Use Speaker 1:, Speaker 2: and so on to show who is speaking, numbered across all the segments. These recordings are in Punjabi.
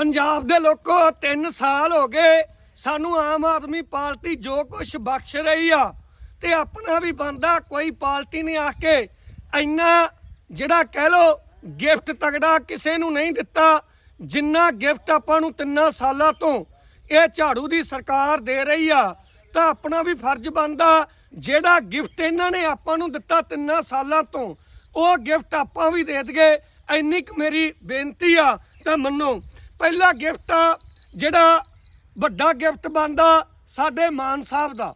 Speaker 1: ਪੰਜਾਬ ਦੇ ਲੋਕੋ 3 ਸਾਲ ਹੋ ਗਏ ਸਾਨੂੰ ਆਮ ਆਦਮੀ ਪਾਰਟੀ ਜੋ ਕੁਝ ਬਖਸ਼ ਰਹੀ ਆ ਤੇ ਆਪਣਾ ਵੀ ਬੰਦਾ ਕੋਈ ਪਾਰਟੀ ਨੇ ਆ ਕੇ ਇੰਨਾ ਜਿਹੜਾ ਕਹਿ ਲੋ ਗਿਫਟ ਤਗੜਾ ਕਿਸੇ ਨੂੰ ਨਹੀਂ ਦਿੱਤਾ, ਜਿੰਨਾ ਗਿਫਟ ਆਪਾਂ ਨੂੰ ਤਿੰਨਾਂ ਸਾਲਾਂ ਤੋਂ ਇਹ ਝਾੜੂ ਦੀ ਸਰਕਾਰ ਦੇ ਰਹੀ ਆ, ਤਾਂ ਆਪਣਾ ਵੀ ਫਰਜ਼ ਬਣਦਾ ਜਿਹੜਾ ਗਿਫਟ ਇਹਨਾਂ ਨੇ ਆਪਾਂ ਨੂੰ ਦਿੱਤਾ ਤਿੰਨਾਂ ਸਾਲਾਂ ਤੋਂ, ਉਹ ਗਿਫਟ ਆਪਾਂ ਵੀ ਦੇ ਦਈਏ। ਇੰਨੀ ਕੁ ਮੇਰੀ ਬੇਨਤੀ ਆ, ਤਾਂ ਮੰਨੋ ਪਹਿਲਾ ਗਿਫਟ ਆ, ਜਿਹੜਾ ਵੱਡਾ ਗਿਫਟ ਬਣਦਾ ਸਾਡੇ ਮਾਨ ਸਾਹਿਬ ਦਾ।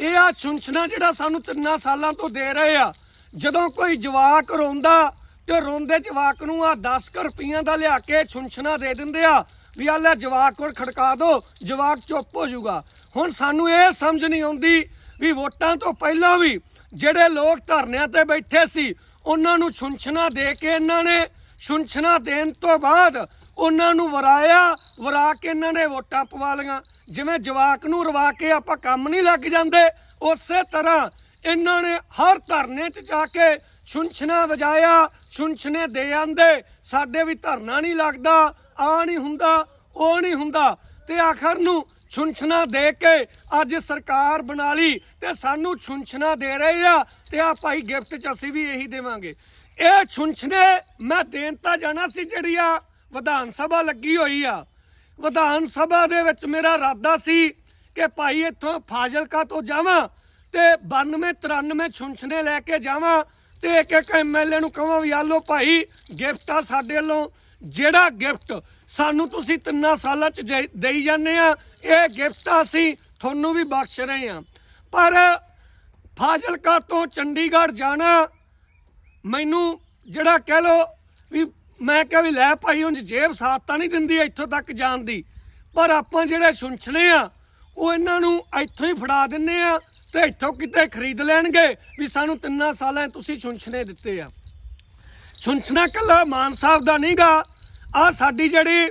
Speaker 1: ਇਹ ਆ ਛੁੰਛਣਾ ਜਿਹੜਾ ਸਾਨੂੰ ਤਿੰਨਾਂ ਸਾਲਾਂ ਤੋਂ ਦੇ ਰਹੇ ਆ। ਜਦੋਂ ਕੋਈ ਜਵਾਕ ਰੋਂਦਾ ਤੇ ਰੋਂਦੇ ਜਵਾਕ ਨੂੰ ਆ 10 ਕੁ ਰੁਪਈਆਂ ਦਾ ਲਿਆ ਕੇ ਛੁੰਛਣਾ ਦੇ ਦਿੰਦੇ ਆ ਵੀ ਆ ਲੈ ਜਵਾਕ ਕੋਲ ਖੜਕਾ ਦੋ, ਜਵਾਕ ਚੁੱਪ ਹੋ ਜਾਊਗਾ। ਹੁਣ ਸਾਨੂੰ ਇਹ ਸਮਝ ਨਹੀਂ ਆਉਂਦੀ ਵੀ ਵੋਟਾਂ ਤੋਂ ਪਹਿਲਾਂ ਵੀ ਜਿਹੜੇ ਲੋਕ ਧਰਨਿਆਂ ਤੇ ਬੈਠੇ ਸੀ, ਉਹਨਾਂ ਨੂੰ ਛੁੰਛਣਾ ਦੇ ਕੇ ਇਹਨਾਂ ਨੇ ਛੁੰਛਣਾ ਦੇਣ ਤੋਂ ਬਾਅਦ ਉਹਨਾਂ ਨੂੰ ਵਰਾਇਆ, ਵਰਾ ਕੇ ਇਹਨਾਂ ਨੇ ਵੋਟਾਂ ਪਵਾ ਲਈਆਂ। ਜਿਵੇਂ ਜਵਾਕ ਨੂੰ ਰਵਾ ਕੇ ਆਪਾਂ ਕੰਮ ਨਹੀਂ ਲੱਗ ਜਾਂਦੇ, ਉਸੇ ਤਰ੍ਹਾਂ ਇਹਨਾਂ ਨੇ ਹਰ ਧਰਨੇ 'ਚ ਜਾ ਕੇ ਛੁੰਛਣਾ ਵਜਾਇਆ, ਛੁੰਛਣੇ ਦੇ ਆਂਦੇ, ਸਾਡੇ ਵੀ ਧਰਨਾ ਨਹੀਂ ਲੱਗਦਾ ਆ ਨਹੀਂ ਹੁੰਦਾ, ਉਹ ਨਹੀਂ ਹੁੰਦਾ। ਤੇ ਆਖਰ ਨੂੰ ਛੁੰਛਣਾ ਦੇ ਕੇ ਅੱਜ ਸਰਕਾਰ ਬਣਾ ਲਈ ਤੇ ਸਾਨੂੰ ਛੁੰਛਣਾ ਦੇ ਰਹੇ ਆ ਤੇ ਆ ਭਾਈ ਗਿਫਟ ਚ ਅਸੀਂ ਵੀ ਇਹੀ ਦੇਵਾਂਗੇ। ਇਹ ਛੁੰਛਣੇ ਮੈਂ ਦੇਣ ਤਾਂ ਜਾਣਾ ਸੀ ਜਿਹੜੀ ਆ ਵਿਧਾਨ ਸਭਾ ਲੱਗੀ ਹੋਈ ਆ। ਵਿਧਾਨ ਸਭਾ ਦੇ ਵਿੱਚ ਮੇਰਾ ਇਰਾਦਾ ਸੀ ਕਿ ਭਾਈ ਇੱਥੋਂ ਫਾਜ਼ਿਲਕਾ ਤੋਂ ਜਾਵਾਂ ਤੇ 92 93 ਛੁੰਛਨੇ ਲੈ ਕੇ ਜਾਵਾਂ ਤੇ ਇੱਕ ਇੱਕ ਐਮਐਲਏ ਨੂੰ ਕਹਾਂ ਵੀ ਆ ਲਓ ਭਾਈ, ਗਿਫਟ ਆ ਸਾਡੇ ਵੱਲੋਂ। ਜਿਹੜਾ ਗਿਫਟ ਸਾਨੂੰ ਤੁਸੀਂ ਤਿੰਨਾਂ ਸਾਲਾਂ ਚ ਜੇ- ਦੇਈ ਜਾਂਦੇ ਆ, ਇਹ ਗਿਫਟ ਅਸੀਂ ਤੁਹਾਨੂੰ ਵੀ ਬਖਸ਼ ਰਹੇ ਆ। ਪਰ ਫਾਜ਼ਿਲਕਾ ਤੋਂ ਚੰਡੀਗੜ੍ਹ ਜਾਣਾ ਮੈਨੂੰ ਜਿਹੜਾ ਕਹਿ ਲੋ ਵੀ ਮੈਂ ਕਿਹਾ ਵੀ ਲੈ ਭਾਈ, ਉਂਝ ਜੇਬ ਸਾਥ ਤਾਂ ਨਹੀਂ ਦਿੰਦੀ ਇੱਥੋਂ ਤੱਕ ਜਾਣ ਦੀ। ਪਰ ਆਪਾਂ ਜਿਹੜੇ ਸੁਣਛਣੇ ਆ, ਉਹ ਇਹਨਾਂ ਨੂੰ ਇੱਥੋਂ ਹੀ ਫੜਾ ਦਿੰਨੇ ਆ ਤੇ ਇੱਥੋਂ ਕਿਤੇ ਖਰੀਦ ਲੈਣਗੇ ਵੀ ਸਾਨੂੰ ਤਿੰਨਾਂ ਸਾਲਾਂ ਤੁਸੀਂ ਸੁਣਛਣੇ ਦਿੱਤੇ ਆ। ਸੁਣਛਣਾ ਕੱਲਾ ਮਾਨ ਸਾਹਿਬ ਦਾ ਨਹੀਂਗਾ ਆ ਸਾਡੀ ਜਿਹੜੀ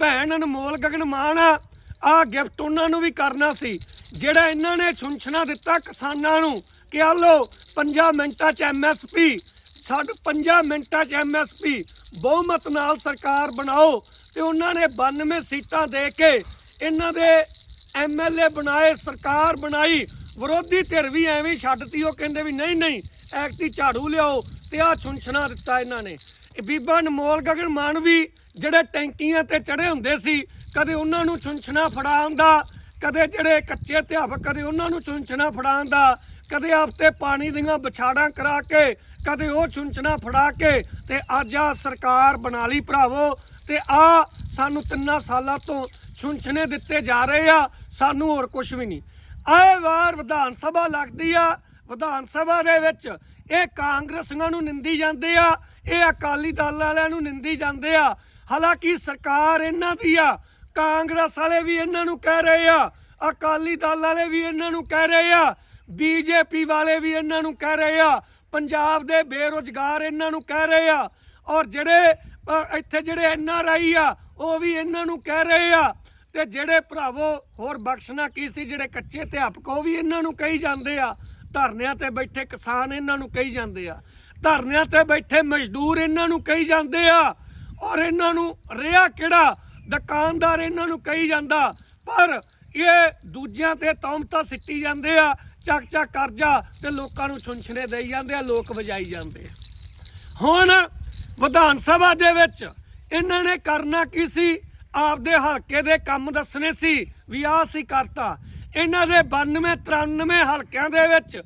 Speaker 1: ਭੈਣ ਅਨਮੋਲ ਗਗਨ ਮਾਨ ਆ ਆ ਗਿਫਟ ਉਹਨਾਂ ਨੂੰ ਵੀ ਕਰਨਾ ਸੀ। ਜਿਹੜਾ ਇਹਨਾਂ ਨੇ ਸੁਣਛਣਾ ਦਿੱਤਾ ਕਿਸਾਨਾਂ ਨੂੰ ਕਿ ਆ ਲੋ 5 ਮਿੰਟਾਂ 'ਚ ਐਮਐਸਪੀ ਸਾਡੇ 5 ਮਿੰਟਾਂ 'ਚ ਐਮਐਸਪੀ ਬਹੁਮਤ ਨਾਲ ਸਰਕਾਰ ਬਣਾਓ ਤੇ ਉਹਨਾਂ ਨੇ 92 ਸੀਟਾਂ ਦੇ ਕੇ ਇਹਨਾਂ ਦੇ ਐਮਐਲਏ ਬਣਾਏ, ਸਰਕਾਰ ਬਣਾਈ। ਵਿਰੋਧੀ ਧਿਰ ਵੀ ਐਵੇਂ ਹੀ ਛੱਡਤੀ, ਉਹ ਕਹਿੰਦੇ ਵੀ ਨਹੀਂ ਨਹੀਂ ਐਕਟੀ ਝਾੜੂ ਲਿਆਓ ਤੇ ਆ ਛੁੰਛਣਾ ਦਿੱਤਾ ਇਹਨਾਂ ਨੇ। ਬੀਬਾ ਅਨਮੋਲ ਗਗਨ ਮਾਨ ਵੀ ਜਿਹੜੇ ਟੈਂਕੀਆਂ ਤੇ ਚੜੇ ਹੁੰਦੇ ਸੀ, ਕਦੇ ਉਹਨਾਂ ਨੂੰ ਛੁੰਛਣਾ ਫੜਾਉਂਦਾ ਕਦੇ ਜਿਹੜੇ ਕੱਚੇ ਅਧਿਆਪਕ ਕਦੇ ਉਹਨਾਂ ਨੂੰ ਛੁੰਛਣਾ ਫੜਾਉਂਦਾ ਕਦੇ ਆਪਤੇ ਪਾਣੀ ਦੀਆਂ ਵਿਛਾੜਾਂ ਕਰਾ ਕੇ, ਕਦੇ ਉਹ ਛੁੰਛਣਾ ਫੜਾ ਕੇ ਤੇ ਅੱਜ ਆ ਸਰਕਾਰ ਬਣਾ ਲਈ ਭਰਾਵੋ ਤੇ ਆ ਸਾਨੂੰ ਤਿੰਨਾਂ ਸਾਲਾਂ ਤੋਂ ਛੁੰਛਣੇ ਦਿੱਤੇ ਜਾ ਰਹੇ ਆ, ਸਾਨੂੰ ਹੋਰ ਕੁਝ ਵੀ ਨਹੀਂ। ਆਏ ਵਾਰ ਵਿਧਾਨ ਸਭਾ ਲੱਗਦੀ ਆ, ਵਿਧਾਨ ਸਭਾ ਦੇ ਵਿੱਚ ਇਹ ਕਾਂਗਰਸੀਆਂ ਨੂੰ ਨਿੰਦੀ ਜਾਂਦੇ ਆ, ਇਹ ਅਕਾਲੀ ਦਲ ਵਾਲਿਆਂ ਨੂੰ ਨਿੰਦੀ ਜਾਂਦੇ ਆ। ਹਾਲਾਂਕਿ ਸਰਕਾਰ ਇਹਨਾਂ ਦੀ ਆ, ਕਾਂਗਰਸ ਵਾਲੇ ਵੀ ਇਹਨਾਂ ਨੂੰ ਕਹਿ ਰਹੇ ਆ, ਅਕਾਲੀ ਦਲ ਵਾਲੇ ਵੀ ਇਹਨਾਂ ਨੂੰ ਕਹਿ ਰਹੇ ਆ। ਬੀਜੇਪੀ ਵਾਲੇ ਵੀ ਇਹਨਾਂ ਨੂੰ ਕਹਿ ਰਹੇ ਆ, ਪੰਜਾਬ ਦੇ ਬੇਰੋਜ਼ਗਾਰ ਇਹਨਾਂ ਨੂੰ ਕਹਿ ਰਹੇ ਆ, ਔਰ ਜਿਹੜੇ ਇੱਥੇ ਜਿਹੜੇ ਐਨ ਆਰ ਆਈ ਆ, ਉਹ ਵੀ ਇਹਨਾਂ ਨੂੰ ਕਹਿ ਰਹੇ ਆ, ਤੇ ਜਿਹੜੇ ਭਰਾਵੋ, ਹੋਰ ਬਖਸ਼ਣਾ ਕੀ ਸੀ, ਜਿਹੜੇ ਕੱਚੇ ਅਧਿਆਪਕ, ਉਹ ਵੀ ਇਹਨਾਂ ਨੂੰ ਕਹੀ ਜਾਂਦੇ ਆ, ਧਰਨਿਆਂ ਤੇ ਬੈਠੇ ਕਿਸਾਨ ਇਹਨਾਂ ਨੂੰ ਕਹੀ ਜਾਂਦੇ ਆ, ਧਰਨਿਆਂ ਤੇ ਬੈਠੇ ਮਜ਼ਦੂਰ ਇਹਨਾਂ ਨੂੰ ਕਹੀ ਜਾਂਦੇ ਆ, ਔਰ ਇਹਨਾਂ ਨੂੰ ਰਿਆ ਕਿਹੜਾ, ਦੁਕਾਨਦਾਰ ਇਹਨਾਂ ਨੂੰ ਕਹੀ ਜਾਂਦਾ, ਪਰ ਇਹ ਦੂਜਿਆਂ ਤੇ ਤੌਮਤਾ ਸਿੱਟੀ ਜਾਂਦੇ ਆ, ਚੱਕ ਚੱਕ ਕਰਜਾ ਤੇ ਲੋਕਾਂ ਨੂੰ ਛੁੰਛਣੇ ਦੇਈ ਜਾਂਦੇ ਆ, ਲੋਕ ਵਜਾਈ ਜਾਂਦੇ ਆ। ਹੁਣ ਵਿਧਾਨ ਸਭਾ ਦੇ ਵਿੱਚ ਇਹਨਾਂ ਨੇ ਕਰਨਾ ਕੀ ਸੀ? ਆਪਦੇ ਹਲਕੇ ਦੇ ਕੰਮ ਦੱਸਣੇ ਸੀ ਵੀ ਆਹ ਸੀ ਕਰਤਾ। ਇਹਨਾਂ ਦੇ 92 93 ਹਲਕਿਆਂ ਦੇ ਵਿੱਚ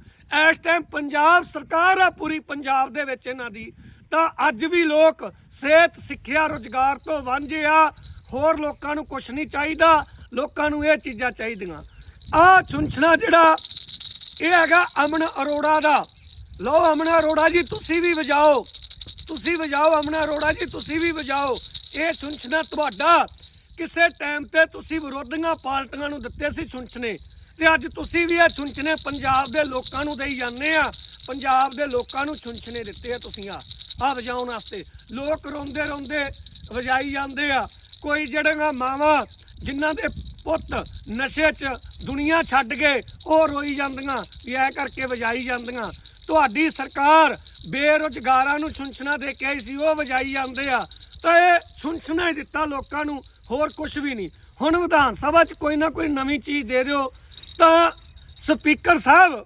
Speaker 1: ਇਸ ਟਾਈਮ ਪੰਜਾਬ ਸਰਕਾਰ ਆ ਪੂਰੀ ਪੰਜਾਬ ਦੇ ਵਿੱਚ ਇਹਨਾਂ ਦੀ। ਤਾਂ ਅੱਜ ਵੀ ਲੋਕ ਸਿਹਤ, ਸਿੱਖਿਆ, ਰੋਜ਼ਗਾਰ ਤੋਂ ਵਾਂਝੇ ਆ। ਹੋਰ ਲੋਕਾਂ ਨੂੰ ਕੁਝ ਨਹੀਂ ਚਾਹੀਦਾ। ਲੋਕਾਂ ਨੂੰ ਇਹ ਚੀਜ਼ਾਂ ਚਾਹੀਦੀਆਂ। ਆ ਛੁੰਛਣਾ ਜਿਹੜਾ, ਇਹ ਹੈਗਾ ਅਮਨ ਅਰੋੜਾ ਦਾ। ਲਓ ਅਮਨ ਅਰੋੜਾ ਜੀ, ਤੁਸੀਂ ਵੀ ਵਜਾਓ। ਤੁਸੀਂ ਵਜਾਓ ਅਮਨ ਅਰੋੜਾ ਜੀ, ਤੁਸੀਂ ਵੀ ਵਜਾਓ। ਇਹ ਸੁਣਛਣਾ ਤੁਹਾਡਾ। ਕਿਸੇ ਟਾਈਮ ਤੇ ਤੁਸੀਂ ਵਿਰੋਧੀਆਂ ਪਾਰਟੀਆਂ ਨੂੰ ਦਿੱਤੇ ਸੀ ਸੁਣਛਣੇ ਤੇ ਅੱਜ ਤੁਸੀਂ ਵੀ ਇਹ ਸੁਣਛਣੇ ਪੰਜਾਬ ਦੇ ਲੋਕਾਂ ਨੂੰ ਦੇਈ ਜਾਂਦੇ ਆ। ਪੰਜਾਬ ਦੇ ਲੋਕਾਂ ਨੂੰ ਸੁਣਛਣੇ ਦਿੱਤੇ ਆ ਤੁਸੀਂ ਆ। ਆ ਵਜਾਉਣ ਵਾਸਤੇ। ਲੋਕ ਰੋਂਦੇ ਰੋਂਦੇ ਵਜਾਈ ਜਾਂਦੇ ਆ। ਕੋਈ ਜਿਹੜੀਆਂ ਮਾਵਾਂ ਜਿਨ੍ਹਾਂ ਦੇ ਪੁੱਤ ਨਸ਼ੇ 'ਚ ਦੁਨੀਆ ਛੱਡ ਕੇ ਉਹ ਰੋਈ ਜਾਂਦੀਆਂ, ਵੀ ਐ ਕਰਕੇ ਵਜਾਈ ਜਾਂਦੀਆਂ। ਤੁਹਾਡੀ ਸਰਕਾਰ ਬੇਰੁਜ਼ਗਾਰਾਂ ਨੂੰ ਛੁੰਛਣਾ ਦੇ ਕੇ ਆਈ ਸੀ, ਉਹ ਵਜਾਈ ਜਾਂਦੇ ਆ। ਤਾਂ ਇਹ ਸੁਣਸਣਾ ਹੀ ਦਿੱਤਾ ਲੋਕਾਂ ਨੂੰ, ਹੋਰ ਕੁਝ ਵੀ ਨਹੀਂ। ਹੁਣ ਵਿਧਾਨ ਸਭਾ 'ਚ ਕੋਈ ਨਾ ਕੋਈ ਨਵੀਂ ਚੀਜ਼ ਦੇ ਦਿਓ। ਤਾਂ ਸਪੀਕਰ ਸਾਹਿਬ,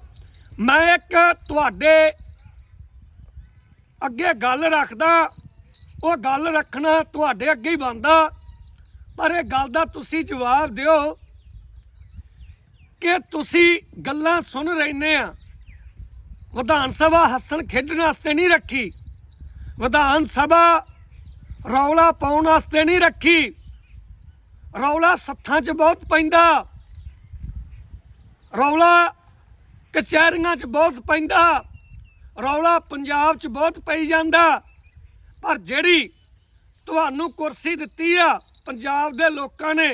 Speaker 1: ਮੈਂ ਇੱਕ ਤੁਹਾਡੇ ਅੱਗੇ ਗੱਲ ਰੱਖਦਾ, ਉਹ ਗੱਲ ਰੱਖਣਾ ਤੁਹਾਡੇ ਅੱਗੇ ਹੀ ਬਣਦਾ। ਪਰ ਇਹ ਗੱਲ ਦਾ ਤੁਸੀਂ ਜਵਾਬ ਦਿਓ ਕਿ ਤੁਸੀਂ ਗੱਲਾਂ ਸੁਣ ਰਹਿੰਦੇ ਆ। ਵਿਧਾਨ ਸਭਾ ਹੱਸਣ ਖੇਡਣ ਵਾਸਤੇ ਨਹੀਂ ਰੱਖੀ। ਵਿਧਾਨ ਸਭਾ ਰੌਲਾ ਪਾਉਣ ਵਾਸਤੇ ਨਹੀਂ ਰੱਖੀ। ਰੌਲਾ ਸੱਥਾਂ 'ਚ ਬਹੁਤ ਪੈਂਦਾ। ਰੌਲਾ ਕਚਹਿਰੀਆਂ 'ਚ ਬਹੁਤ ਪੈਂਦਾ। ਰੌਲਾ ਪੰਜਾਬ 'ਚ ਬਹੁਤ ਪਈ ਜਾਂਦਾ। ਪਰ ਜਿਹੜੀ ਤੁਹਾਨੂੰ ਕੁਰਸੀ ਦਿੱਤੀ ਆ ਪੰਜਾਬ ਦੇ ਲੋਕਾਂ ਨੇ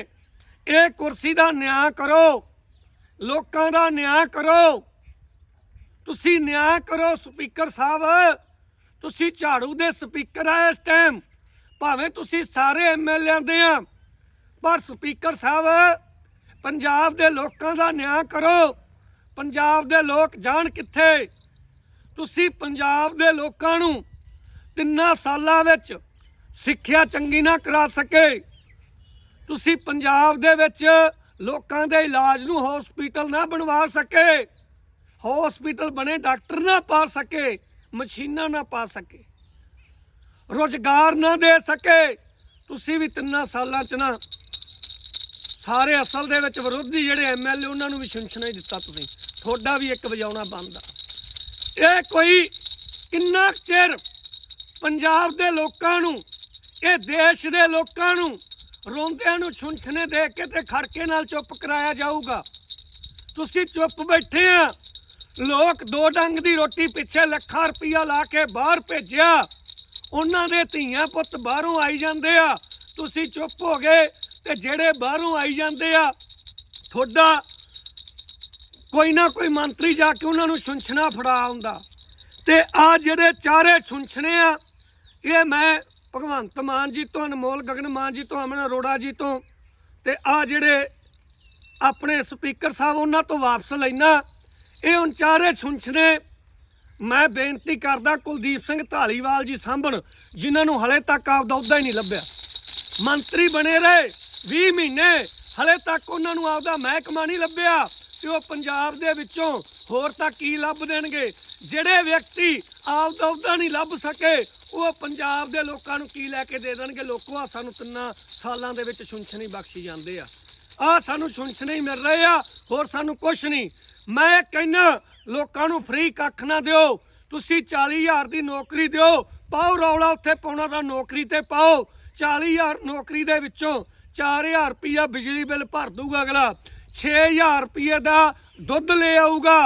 Speaker 1: ਇਹ ਕੁਰਸੀ ਦਾ ਨਿਆਂ ਕਰੋ। ਲੋਕਾਂ ਦਾ ਨਿਆਂ ਕਰੋ। ਤੁਸੀਂ ਨਿਆਂ ਕਰੋ ਸਪੀਕਰ ਸਾਹਿਬ। ਤੁਸੀਂ ਝਾੜੂ ਦੇ ਸਪੀਕਰ ਆ ਇਸ ਟਾਈਮ ਭਾਵੇਂ ਤੁਸੀਂ ਸਾਰੇ ਐਮਐਲਏ ਦੇ ਆ, ਪਰ ਸਪੀਕਰ ਸਾਹਿਬ, ਪੰਜਾਬ ਦੇ ਲੋਕਾਂ ਦਾ ਨਿਆਂ ਕਰੋ। ਪੰਜਾਬ ਦੇ ਲੋਕ ਜਾਣ ਕਿੱਥੇ? ਤੁਸੀਂ ਪੰਜਾਬ ਦੇ ਲੋਕਾਂ ਨੂੰ ਤਿੰਨਾਂ ਸਾਲਾਂ ਵਿੱਚ ਸਿੱਖਿਆ ਚੰਗੀ ਨਾ ਕਰਾ ਸਕੇ। ਤੁਸੀਂ ਪੰਜਾਬ ਦੇ ਵਿੱਚ ਲੋਕਾਂ ਦੇ ਇਲਾਜ ਨੂੰ ਹਸਪੀਟਲ ਨਾ ਬਣਵਾ ਸਕੇ। ਹਸਪੀਟਲ ਬਣੇ ਡਾਕਟਰ ਨਾ ਪਾ ਸਕੇ, ਮਸ਼ੀਨਾਂ ਨਾ ਪਾ ਸਕੇ। ਰੋਜ਼ਗਾਰ ਨਾ ਦੇ ਸਕੇ। ਤੁਸੀਂ ਵੀ ਤਿੰਨਾਂ ਸਾਲਾਂ ਚ ਨਾ ਸਾਰੇ ਅਸਲ ਦੇ ਵਿੱਚ ਵਿਰੋਧੀ ਜਿਹੜੇ ਐਮਐਲਏ ਉਹਨਾਂ ਨੂੰ ਵੀ ਸ਼ਿੰਸ਼ਣਾ ਹੀ ਦਿੱਤਾ ਤੁਸੀਂ। ਤੁਹਾਡਾ ਵੀ ਇੱਕ ਵਜਾਉਣਾ ਬੰਦਾ। ਇਹ ਕੋਈ ਕਿੰਨਾ ਕੁ ਚਿਰ ਪੰਜਾਬ ਦੇ ਲੋਕਾਂ ਨੂੰ, ਇਹ ਦੇਸ਼ ਦੇ ਲੋਕਾਂ ਨੂੰ ਰੋਂਦਿਆਂ ਨੂੰ ਛੁੰਛਨੇ ਦੇ ਕੇ ਤੇ ਖੜਕੇ ਨਾਲ ਚੁੱਪ ਕਰਾਇਆ ਜਾਊਗਾ। ਤੁਸੀਂ ਚੁੱਪ ਬੈਠੇ ਆ। ਲੋਕ ਦੋ ਡੰਗ ਦੀ ਰੋਟੀ ਪਿੱਛੇ ਲੱਖਾਂ ਰੁਪਈਆ ਲਾ ਕੇ ਬਾਹਰ ਭੇਜਿਆ। ਉਹਨਾਂ ਦੇ ਧੀਆਂ ਪੁੱਤ ਬਾਹਰੋਂ ਆਈ ਜਾਂਦੇ ਆ। ਤੁਸੀਂ ਚੁੱਪ ਹੋ ਗਏ ਤੇ ਜਿਹੜੇ ਬਾਹਰੋਂ ਆਈ ਜਾਂਦੇ ਆ, ਤੁਹਾਡਾ ਕੋਈ ਨਾ ਕੋਈ ਮੰਤਰੀ ਜਾ ਕੇ ਉਹਨਾਂ ਨੂੰ ਸੁੰਛਣਾ ਫੜਾ ਆਉਂਦਾ। ਤੇ ਆ ਜਿਹੜੇ ਚਾਰੇ ਸੁੰਛਣੇ ਆ, ਇਹ ਮੈਂ ਭਗਵੰਤ ਮਾਨ ਜੀ ਤੋਂ, ਅਨਮੋਲ ਗਗਨ ਮਾਨ ਜੀ ਤੋਂ, ਅਮਨ ਅਰੋੜਾ ਜੀ ਤੋਂ ਤੇ ਆ ਜਿਹੜੇ ਆਪਣੇ ਸਪੀਕਰ ਸਾਹਿਬ, ਉਹਨਾਂ ਤੋਂ ਵਾਪਸ ਲੈਣਾ ਇਹ ਹੁਣ ਚਾਰੇ ਸੁੰਛਣੇ ਮੈਂ ਬੇਨਤੀ ਕਰਦਾ ਕੁਲਦੀਪ ਸਿੰਘ ਢਾਲੀਵਾਲ ਜੀ ਸਾਂਭਣ, ਜਿਨ੍ਹਾਂ ਨੂੰ ਹਲੇ ਤੱਕ ਆਪਦਾ ਅਹੁਦਾ ਹੀ ਨਹੀਂ ਲੱਭਿਆ। ਮੰਤਰੀ ਬਣੇ ਰਹੇ 20 ਮਹੀਨੇ, ਹਲੇ ਤੱਕ ਉਹਨਾਂ ਨੂੰ ਆਪਦਾ ਮਹਿਕਮਾ ਨਹੀਂ ਲੱਭਿਆ। ਤੇ ਉਹ ਪੰਜਾਬ ਦੇ ਵਿੱਚੋਂ ਹੋਰ ਤਾਂ ਕੀ ਲੱਭ ਦੇਣਗੇ? ਜਿਹੜੇ ਵਿਅਕਤੀ ਆਪਦਾ ਅਹੁਦਾ ਨਹੀਂ ਲੱਭ ਸਕੇ ਉਹ ਪੰਜਾਬ ਦੇ ਲੋਕਾਂ ਨੂੰ ਕੀ ਲੈ ਕੇ ਦੇ ਦੇਣਗੇ? ਲੋਕੋ ਆ ਸਾਨੂੰ ਤਿੰਨਾਂ ਸਾਲਾਂ ਦੇ ਵਿੱਚ ਸੁਣਛਣੀ ਬਖਸ਼ੀ ਜਾਂਦੇ ਆ। ਆ ਸਾਨੂੰ ਸੁਣਛਣੇ ਹੀ ਮਿਲ ਰਹੇ ਆ, ਹੋਰ ਸਾਨੂੰ ਕੁਝ ਨਹੀਂ। ਮੈਂ ਕਹਿੰਨਾ ਲੋਕਾਂ ਨੂੰ ਫ੍ਰੀ ਕੱਖ ਨਾ ਦਿਓ। ਤੁਸੀਂ 40000 ਦੀ ਨੌਕਰੀ ਦਿਓ, ਪਾਓ ਰੌਲਾ ਉੱਥੇ ਪਾਉਣਾ ਤਾਂ ਨੌਕਰੀ ਤੇ ਪਾਓ। 40000 ਨੌਕਰੀ ਦੇ ਵਿੱਚੋਂ 4000 ਰੁਪਇਆ ਬਿਜਲੀ ਬਿੱਲ ਭਰ ਦੂਗਾ ਅਗਲਾ। 6000 ਰੁਪਏ ਦਾ ਦੁੱਧ ਲੈ ਆਊਗਾ।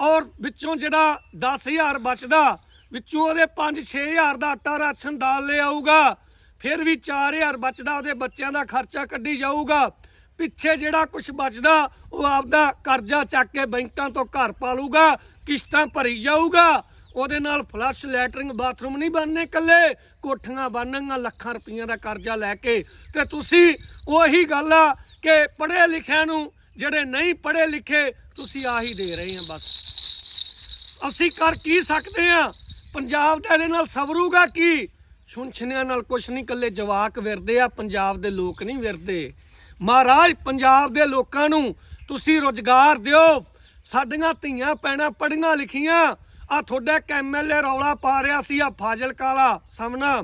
Speaker 1: ਔਰ ਵਿੱਚੋਂ ਜਿਹੜਾ 10000 ਬਚਦਾ ਵਿੱਚੋਂ ਉਹਦੇ 5-6000 ਦਾ ਆਟਾ ਰਾਸ਼ਨ ਦਾਲ ਲੈ ਆਊਗਾ, ਫਿਰ ਵੀ 4000 ਬਚਦਾ, ਉਹਦੇ ਬੱਚਿਆਂ ਦਾ ਖਰਚਾ ਕੱਢੀ ਜਾਊਗਾ। ਪਿੱਛੇ ਜਿਹੜਾ ਕੁਝ ਬਚਦਾ, ਉਹ ਆਪਦਾ ਕਰਜ਼ਾ ਚੱਕ ਕੇ ਬੈਂਕਾਂ ਤੋਂ ਘਰ ਪਾਲੂਗਾ, ਕਿਸ਼ਤਾਂ ਭਰੀ ਜਾਊਗਾ। ਉਹਦੇ ਨਾਲ ਫਲਸ਼ ਲੈਟਰਿੰਗ ਬਾਥਰੂਮ ਨਹੀਂ ਬਣਨੇ ਕੱਲੇ ਕੋਠੀਆਂ ਬਣਨਗੀਆਂ ਲੱਖਾਂ ਰੁਪਈਆਂ ਦਾ ਕਰਜ਼ਾ ਲੈ ਕੇ। ਤੇ ਤੁਸੀਂ ਉਹੀ ਗੱਲ ਆ ਕਿ ਪੜ੍ਹੇ ਲਿਖਿਆਂ ਨੂੰ, ਜਿਹੜੇ ਨਹੀਂ ਪੜ੍ਹੇ ਲਿਖੇ, ਤੁਸੀਂ ਆਹੀ ਦੇ ਰਹੇ ਆ ਬਸ। ਅਸੀਂ ਕਰ ਕੀ ਸਕਦੇ ਆ? ਪੰਜਾਬ ਦਾ ਇਹਦੇ ਨਾਲ ਸਵਰੂਗਾ ਕੀ? ਸੁਣਛਨਿਆਂ ਨਾਲ ਕੁਛ ਨਹੀਂ ਕੱਲੇ ਜਵਾਕ ਵਿਰਦੇ ਆ, ਪੰਜਾਬ ਦੇ ਲੋਕ ਨਹੀਂ ਵਿਰਦੇ। ਮਹਾਰਾਜ, ਪੰਜਾਬ ਦੇ ਲੋਕਾਂ ਨੂੰ ਤੁਸੀਂ ਰੋਜ਼ਗਾਰ ਦਿਓ। ਸਾਡੀਆਂ ਧੀਆਂ ਪੈਣਾ ਪੜੀਆਂ ਲਿਖੀਆਂ। ਆ ਤੁਹਾਡਾ ਇੱਕ ਐਮਐਲਏ ਰੌਲਾ ਪਾ ਰਿਹਾ ਸੀ ਆ ਫਾਜ਼ਲ ਕਾਲਾ ਸਾਹਮਣਾ।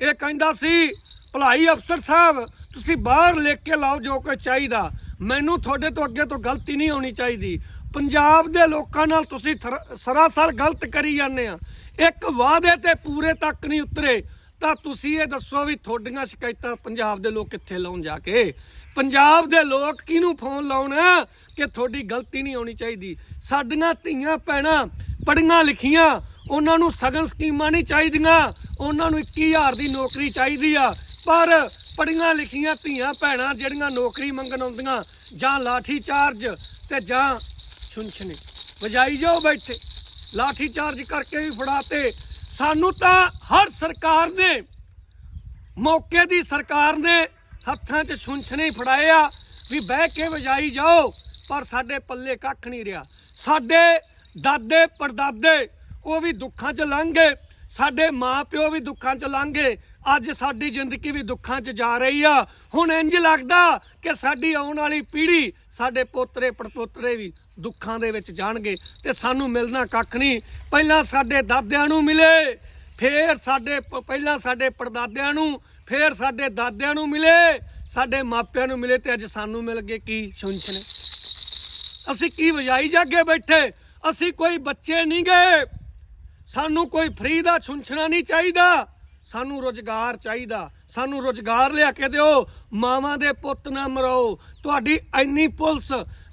Speaker 1: ਇਹ ਕਹਿੰਦਾ ਸੀ, ਭਲਾਈ ਅਫਸਰ ਸਾਹਿਬ, ਤੁਸੀਂ ਬਾਹਰ ਲਿਖ ਕੇ ਲਾਓ ਜੋ ਕੁਝ ਚਾਹੀਦਾ। ਮੈਨੂੰ ਤੁਹਾਡੇ ਤੋਂ ਅੱਗੇ ਤੋਂ ਗਲਤੀ ਨਹੀਂ ਹੋਣੀ ਚਾਹੀਦੀ। ਪੰਜਾਬ ਦੇ ਲੋਕਾਂ ਨਾਲ ਤੁਸੀਂ ਥਰ- ਸਰਾਸਰ ਗਲਤ ਕਰੀ ਜਾਂਦੇ ਆ। ਇੱਕ ਵਾਅਦੇ ਤੇ ਪੂਰੇ ਤੱਕ ਨਹੀਂ ਉਤਰੇ, ਤਾਂ ਤੁਸੀਂ ਇਹ ਦੱਸੋ ਵੀ ਤੁਹਾਡੀਆਂ ਸ਼ਿਕਾਇਤਾਂ ਪੰਜਾਬ ਦੇ ਲੋਕ ਕਿੱਥੇ ਲਾਉਣ ਜਾ ਕੇ? ਪੰਜਾਬ ਦੇ ਲੋਕ ਕਿਹਨੂੰ ਫੋਨ ਲਾਉਣਾ ਕਿ ਤੁਹਾਡੀ ਗਲਤੀ ਨਹੀਂ ਹੋਣੀ ਚਾਹੀਦੀ? ਸਾਡੀਆਂ ਧੀਆਂ ਭੈਣਾਂ ਪੜੀਆਂ ਲਿਖੀਆਂ, ਉਹਨਾਂ ਨੂੰ ਸਗਨ ਸਕੀਮਾਂ ਨਹੀਂ ਚਾਹੀਦੀਆਂ, ਉਹਨਾਂ ਨੂੰ 21000 ਦੀ ਨੌਕਰੀ ਚਾਹੀਦੀ ਆ। ਪਰ ਪੜੀਆਂ ਲਿਖੀਆਂ ਧੀਆਂ ਭੈਣਾਂ ਜਿਹੜੀਆਂ ਨੌਕਰੀ ਮੰਗਣ ਆਉਂਦੀਆਂ, ਜਾਂ ਲਾਠੀ ਚਾਰਜ ਤੇ ਜਾਂ ਛੁੰਛਣੇ ਵਜਾਈ ਜਾਓ ਬੈਠੇ। ਲਾਠੀ ਚਾਰਜ ਕਰਕੇ ਵੀ ਫੜਾਤੇ। ਸਾਨੂੰ ਤਾਂ ਹਰ ਸਰਕਾਰ ਨੇ, ਮੌਕੇ ਦੀ ਸਰਕਾਰ ਨੇ ਹੱਥਾਂ 'ਚ ਛੁੰਛਣੇ ਫੜਾਏ ਆ ਵੀ ਬਹਿ ਕੇ ਵਜਾਈ ਜਾਓ। ਪਰ ਸਾਡੇ ਪੱਲੇ ਕੱਖ ਨਹੀਂ ਰਿਹਾ। ਸਾਡੇ ਦਾਦੇ ਪੜਦਾਦੇ, ਉਹ ਵੀ ਦੁੱਖਾਂ 'ਚ ਲੰਘੇ ਸਾਡੇ ਮਾਪਿਓ ਵੀ ਦੁੱਖਾਂ 'ਚ ਲੰਘੇ ਅੱਜ ਸਾਡੀ ਜ਼ਿੰਦਗੀ ਵੀ ਦੁੱਖਾਂ 'ਚ ਜਾ ਰਹੀ ਆ। ਹੁਣ ਇੰਜ ਲੱਗਦਾ ਕਿ ਸਾਡੀ ਆਉਣ ਵਾਲੀ ਪੀੜ੍ਹੀ ਸਾਡੇ ਪੋਤਰੇ, ਪੜਪੋਤਰੇ ਵੀ ਦੁੱਖਾਂ ਦੇ ਵਿੱਚ ਜਾਣਗੇ ਤੇ ਸਾਨੂੰ ਮਿਲਣਾ ਕੱਖ ਨਹੀਂ। ਪਹਿਲਾਂ ਸਾਡੇ ਦਾਦਿਆਂ ਨੂੰ ਮਿਲੇ, ਫੇਰ ਸਾਡੇ ਪ- ਪਹਿਲਾਂ ਸਾਡੇ ਪੜਦਾਦਿਆਂ ਨੂੰ, ਫੇਰ ਸਾਡੇ ਦਾਦਿਆਂ ਨੂੰ ਮਿਲੇ, ਸਾਡੇ ਮਾਪਿਆਂ ਨੂੰ ਮਿਲੇ ਤੇ ਅੱਜ ਸਾਨੂੰ ਮਿਲ ਗਏ ਕੀ ਸੁਣਛਨੇ ਅਸੀਂ ਕੀ ਵਜਾਈ ਜਾਗੇ ਬੈਠੇ? ਅਸੀਂ ਕੋਈ ਬੱਚੇ ਨਹੀਂ ਗਏ ਸਾਨੂੰ ਕੋਈ ਫਰੀ ਦਾ ਛੁੰਛਣਾ ਨਹੀਂ ਚਾਹੀਦਾ। ਸਾਨੂੰ ਰੋਜ਼ਗਾਰ ਚਾਹੀਦਾ। ਸਾਨੂੰ ਰੋਜ਼ਗਾਰ ਲਿਆ ਕੇ ਦਿਓ, ਮਾਵਾਂ ਦੇ ਪੁੱਤ ਨਾ ਮਰਾਓ। ਤੁਹਾਡੀ ਇੰਨੀ ਪੁਲਿਸ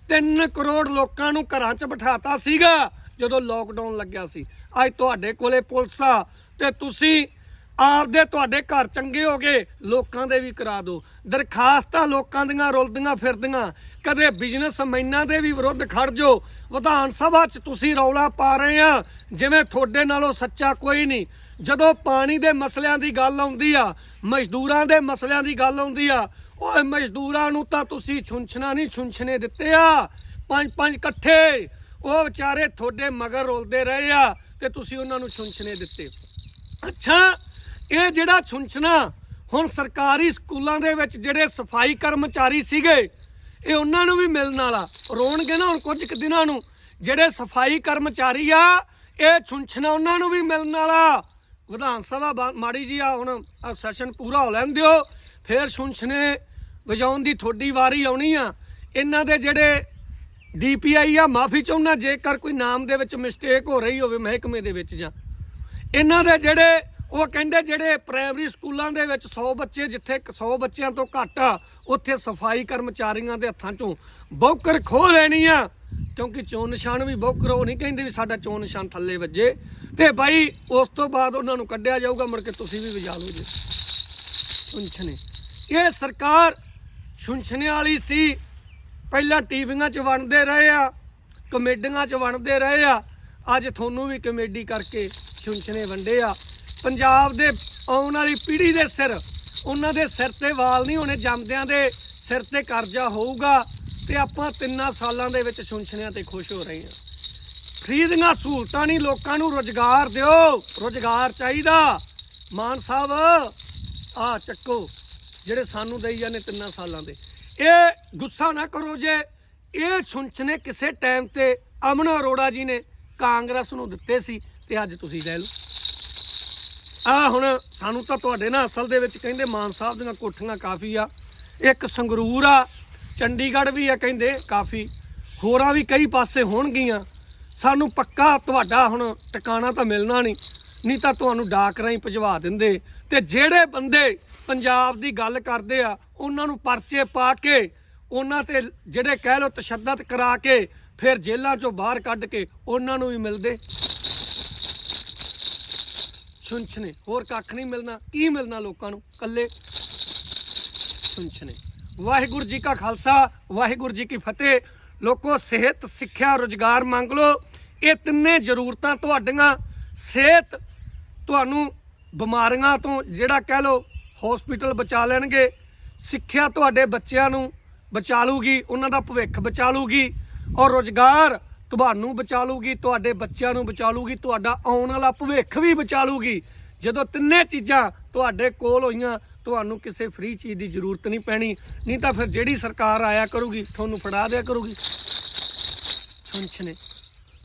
Speaker 1: 3 ਕਰੋੜ ਲੋਕਾਂ ਨੂੰ ਘਰਾਂ 'ਚ ਬਿਠਾਤਾ ਸੀਗਾ ਜਦੋਂ ਲੋਕਡਾਊਨ ਲੱਗਿਆ ਸੀ। ਅੱਜ ਤੁਹਾਡੇ ਕੋਲੇ ਪੁਲਿਸ ਆ ਤੇ ਤੁਸੀਂ ਆਪਦੇ ਤੁਹਾਡੇ ਘਰ ਚੰਗੇ ਹੋ ਗਏ, ਲੋਕਾਂ ਦੇ ਵੀ ਕਰਾ ਦਿਓ। ਦਰਖਾਸਤਾਂ ਲੋਕਾਂ ਦੀਆਂ ਰੁਲਦੀਆਂ ਫਿਰਦੀਆਂ, ਕਦੇ ਬਿਜ਼ਨਸਮੈਨਾਂ ਦੇ ਵੀ ਵਿਰੁੱਧ ਖੜ ਜਾਓ। ਵਿਧਾਨ ਸਭਾ 'ਚ ਤੁਸੀਂ ਰੌਲਾ ਪਾ ਰਹੇ ਆ, ਜਿਵੇਂ ਤੁਹਾਡੇ ਨਾਲੋਂ ਸੱਚਾ ਕੋਈ ਨਹੀਂ। ਜਦੋਂ ਪਾਣੀ ਦੇ ਮਸਲਿਆਂ ਦੀ ਗੱਲ ਆਉਂਦੀ ਆ, ਮਜ਼ਦੂਰਾਂ ਦੇ ਮਸਲਿਆਂ ਦੀ ਗੱਲ ਆਉਂਦੀ ਆ, ਓਏ ਮਜ਼ਦੂਰਾਂ ਨੂੰ ਤਾਂ ਤੁਸੀਂ ਛੁੰਛਣਾ ਨਹੀਂ ਛੁੰਛਣੇ ਦਿੱਤੇ ਆ। ਪੰਜ ਪੰਜ ਇਕੱਠੇ। ਉਹ ਵਿਚਾਰੇ ਤੁਹਾਡੇ ਮਗਰ ਰੋਲਦੇ ਰਹੇ ਆ ਤੇ ਤੁਸੀਂ ਉਹਨਾਂ ਨੂੰ ਛੁੰਛਣੇ ਦਿੱਤੇ। ਅੱਛਾ, ਇਹ ਜਿਹੜਾ ਛੁੰਛਣਾ ਹੁਣ ਸਰਕਾਰੀ ਸਕੂਲਾਂ ਦੇ ਵਿੱਚ ਜਿਹੜੇ ਸਫ਼ਾਈ ਕਰਮਚਾਰੀ ਸੀਗੇ, ਇਹ ਉਹਨਾਂ ਨੂੰ ਵੀ ਮਿਲਣ ਵਾਲਾ। ਰੋਣਗੇ ਨਾ ਹੁਣ ਕੁਝ ਕੁ ਦਿਨਾਂ ਨੂੰ। ਜਿਹੜੇ ਸਫ਼ਾਈ ਕਰਮਚਾਰੀ ਆ, ਇਹ ਛੁੰਛਣਾ ਉਹਨਾਂ ਨੂੰ ਵੀ ਮਿਲਣ ਵਾਲਾ। ਵਿਧਾਨ ਸਭਾ ਮਾੜੀ ਜੀ ਆ, ਹੁਣ ਆ ਸੈਸ਼ਨ ਪੂਰਾ ਹੋ ਲੈਣ ਦਿਓ। ਫਿਰ ਛੁੰਛਣੇ ਵਜਾਉਣ ਦੀ ਤੁਹਾਡੀ ਵਾਰੀ ਆਉਣੀ ਆ। ਇਹਨਾਂ ਦੇ ਜਿਹੜੇ ਡੀਪੀਆਈ ਆ, ਮਾਫੀ ਚਾਹੁੰਦਾ, ਜੇਕਰ ਕੋਈ ਨਾਮ ਦੇ ਵਿੱਚ ਮਿਸਟੇਕ ਹੋ ਰਹੀ ਹੋਵੇ, ਮਹਿਕਮੇ ਦੇ ਵਿੱਚ ਜਾਂ। ਇਹਨਾਂ ਦੇ ਜਿਹੜੇ, ਉਹ ਕਹਿੰਦੇ ਜਿਹੜੇ ਪ੍ਰਾਇਮਰੀ ਸਕੂਲਾਂ ਦੇ ਵਿੱਚ 100 ਬੱਚੇ, ਜਿੱਥੇ 100 ਬੱਚਿਆਂ ਤੋਂ ਘੱਟ ਆ, ਉੱਥੇ ਸਫ਼ਾਈ ਕਰਮਚਾਰੀਆਂ ਦੇ ਹੱਥਾਂ 'ਚੋਂ ਬੌਕਰ ਖੋਹ ਲੈਣੀ ਆ। ਕਿਉਂਕਿ ਚੋਣ ਨਿਸ਼ਾਨ ਵੀ ਬੌਕਰ ਉਹ ਨਹੀਂ ਕਹਿੰਦੇ ਵੀ ਸਾਡਾ ਚੋਣ ਨਿਸ਼ਾਨ ਥੱਲੇ ਵੱਜੇ। ਤੇ ਬਾਈ, ਉਸ ਤੋਂ ਬਾਅਦ ਉਹਨਾਂ ਨੂੰ ਕੱਢਿਆ ਜਾਊਗਾ, ਮੁੜ ਕੇ ਤੁਸੀਂ ਵੀ ਵਜਾ ਲਓ ਜੀ। ਛੁੰਛਨੇ। ਇਹ ਸਰਕਾਰ ਛੁੰਛਨੇ ਵਾਲੀ ਸੀ। ਪਹਿਲਾਂ ਟੀਵੀਆਂ 'ਚ ਵੰਡਦੇ ਰਹੇ ਆ, ਕਮੇਡੀਆਂ 'ਚ ਵੰਡਦੇ ਰਹੇ ਆ। ਅੱਜ ਤੁਹਾਨੂੰ ਵੀ ਕਮੇਡੀ ਕਰਕੇ ਛੁੰਛਨੇ ਵੰਡੇ ਆ। ਪੰਜਾਬ ਦੇ ਆਉਣ ਵਾਲੀ ਪੀੜ੍ਹੀ ਦੇ ਸਿਰ, ਉਹਨਾਂ ਦੇ ਸਿਰ ਤੇ ਵਾਲ ਨਹੀਂ ਹੋਣੇ, ਜੰਮਦਿਆਂ ਦੇ ਸਿਰ ਤੇ ਕਰਜ਼ਾ ਹੋਊਗਾ। ਤੇ ਆਪਾਂ ਤਿੰਨਾਂ ਸਾਲਾਂ ਦੇ ਵਿੱਚ ਛੁੰਛਨਿਆਂ ਤੇ ਖੁਸ਼ ਹੋ ਰਹੇ ਹਾਂ। ਫ੍ਰੀ ਦੀਆਂ ਸਹੂਲਤਾਂ ਨਹੀਂ, ਲੋਕਾਂ ਨੂੰ ਰੋਜ਼ਗਾਰ ਦਿਓ। ਰੋਜ਼ਗਾਰ ਚਾਹੀਦਾ। ਮਾਨ ਸਾਹਿਬ, ਆ ਚੱਕੋ, ਜਿਹੜੇ ਸਾਨੂੰ ਦੇਈ ਜਾਂਦੇ ਤਿੰਨਾਂ ਸਾਲਾਂ ਦੇ। ਇਹ ਗੁੱਸਾ ਨਾ ਕਰੋ ਜੇ। ਇਹ ਛੁੰਛਨੇ ਕਿਸੇ ਟਾਈਮ ਤੇ ਅਮਨ ਅਰੋੜਾ ਜੀ ਨੇ ਕਾਂਗਰਸ ਨੂੰ ਦਿੱਤੇ ਸੀ ਤੇ ਅੱਜ ਤੁਸੀਂ ਲੈ ਲਓ। ਆ ਹੁਣ ਸਾਨੂੰ ਤਾਂ ਤੁਹਾਡੇ ਨਾਲ ਅਸਲ ਦੇ ਵਿੱਚ ਕਹਿੰਦੇ ਮਾਨ ਸਾਹਿਬ ਦੀਆਂ ਕੋਠੀਆਂ ਕਾਫੀ ਆ। ਇੱਕ ਸੰਗਰੂਰ ਆ ਚੰਡੀਗੜ੍ਹ ਵੀ ਆ ਕਹਿੰਦੇ, ਕਾਫੀ। ਹੋਰਾਂ ਵੀ ਕਈ ਪਾਸੇ ਹੋਣਗੀਆਂ। ਸਾਨੂੰ ਪੱਕਾ ਤੁਹਾਡਾ ਹੁਣ ਟਿਕਾਣਾ ਤਾਂ ਮਿਲਣਾ ਨਹੀਂ। ਨਹੀਂ ਤਾਂ ਤੁਹਾਨੂੰ ਡਾਕ ਰਾਹੀਂ ਭਜਵਾ ਦਿੰਦੇ। ਤੇ ਜਿਹੜੇ ਬੰਦੇ ਪੰਜਾਬ ਦੀ ਗੱਲ ਕਰਦੇ ਆ, ਉਹਨਾਂ ਨੂੰ ਪਰਚੇ ਪਾ ਕੇ, ਉਹਨਾਂ ਤੇ ਜਿਹੜੇ ਕਹਿ ਲੋ ਤਸ਼ੱਦਦ ਕਰਾ ਕੇ, ਫਿਰ ਜੇਲ੍ਹਾਂ ਚੋਂ ਬਾਹਰ ਕੱਢ ਕੇ ਉਹਨਾਂ ਨੂੰ ਵੀ ਮਿਲਦੇ। ਛੁੰਛਨੇ ਹੋਰ ਕੱਖ ਨਹੀਂ ਮਿਲਣਾ। ਕੀ ਮਿਲਣਾ ਲੋਕਾਂ ਨੂੰ? ਕੱਲੇ ਛੁੰਛਨੇ ਵਾਹਿਗੁਰੂ ਜੀ ਕਾ ਖਾਲਸਾ, ਵਾਹਿਗੁਰੂ ਜੀ ਕੀ ਫਤਿਹ। ਲੋਕੋ, ਸਿਹਤ, ਸਿੱਖਿਆ, ਰੋਜ਼ਗਾਰ ਮੰਗ ਲਓ। ਇਹ ਤਿੰਨੇ ਜ਼ਰੂਰਤਾਂ ਤੁਹਾਡੀਆਂ। ਸਿਹਤ ਤੁਹਾਨੂੰ ਬਿਮਾਰੀਆਂ ਤੋਂ ਜਿਹੜਾ ਕਹਿ ਲਓ ਹਸਪੀਟਲ ਬਚਾ ਲੈਣਗੇ। ਸਿੱਖਿਆ ਤੁਹਾਡੇ ਬੱਚਿਆਂ ਨੂੰ ਬਚਾ ਲੂਗੀ ਉਹਨਾਂ ਦਾ ਭਵਿੱਖ ਬਚਾ ਲੂਗੀ ਔਰ ਰੋਜ਼ਗਾਰ ਤੁਹਾਨੂੰ ਬਚਾ ਲੂਗੀ ਤੁਹਾਡੇ ਬੱਚਿਆਂ ਨੂੰ ਬਚਾ ਲੂਗੀ ਤੁਹਾਡਾ ਆਉਣ ਵਾਲਾ ਭਵਿੱਖ ਵੀ ਬਚਾ ਲੂਗੀ ਜਦੋਂ ਤਿੰਨੇ ਚੀਜ਼ਾਂ ਤੁਹਾਡੇ ਕੋਲ ਹੋਈਆਂ, ਤੁਹਾਨੂੰ ਕਿਸੇ ਫ੍ਰੀ ਚੀਜ਼ ਦੀ ਜ਼ਰੂਰਤ ਨਹੀਂ ਪੈਣੀ, ਨਹੀਂ ਤਾਂ ਫਿਰ ਜਿਹੜੀ ਸਰਕਾਰ ਆਇਆ ਕਰੂਗੀ, ਤੁਹਾਨੂੰ ਫੜਾ ਦਿਆ ਕਰੂਗੀ। ਸੁਣਛਨੇ